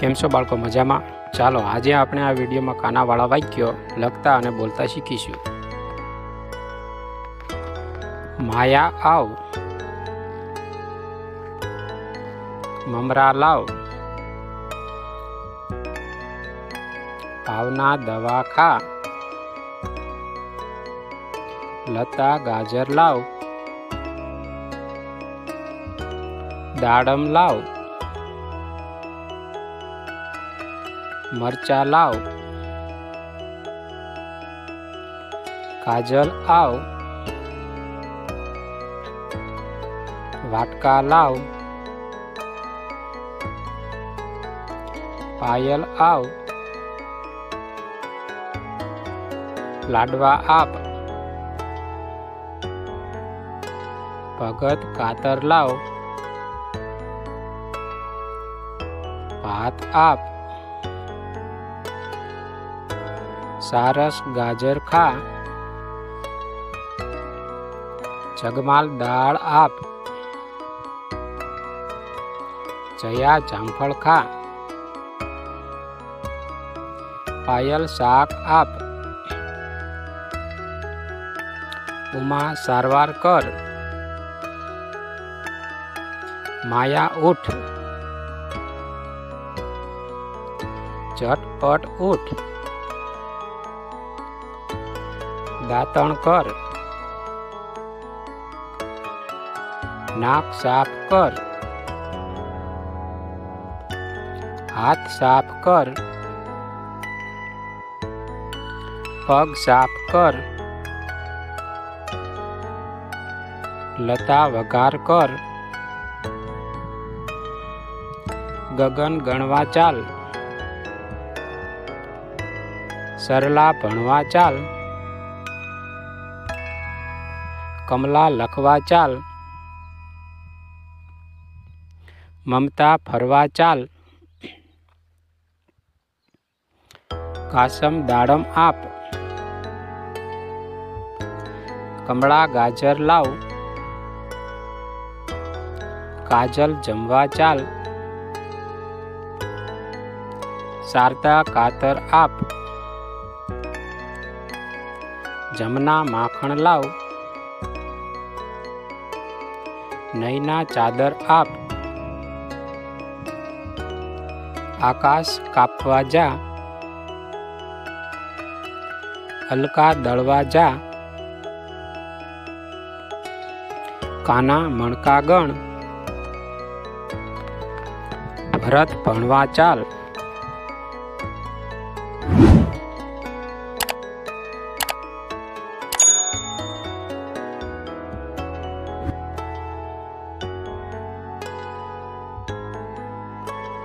કેમ છો બાળકો? મજામાં? ચાલો, આજે આપણે આ વિડીયોમાં કાનાવાળા વાક્યો લખતા અને બોલતા શીખીશું. માયા આવ. મમરા લાવ. ભાવના દવા ખા. લતા ગાજર લાવ. દાડમ લાવ. મરચા લાવ કાજલ આવ વાટકા લાવ પાયલ આવ લાડવા આપ ભગત કાતર લાવ ભાત આપ સારસ ગાજર ખા જગમાલ દાળ આપ જયા જામફળ ખા પાયલ શાક આપ ઉમા સારવાર કર માયા ઉઠ ઝટપટ ઉઠ દાંતણ કર નાક સાફ કર હાથ સાફ કર પગ સાફ કર લતા વઘાર કર ગગન ગણવા ચાલ સરલા ભણવા ચાલ કમલા લખવા ચાલ મમતા ફરવા ચાલ કાસમ દાડમ આપ કમળા ગાજર લાવ કાજલ જમવા ચાલ શારદા કાતર આપ જમના માખણ લાવ નૈના ચાદર આપ આકાશ કાપવા જા હલકા દળવા જા કાના મણકા ગણ ભરત ભણવા ચાલ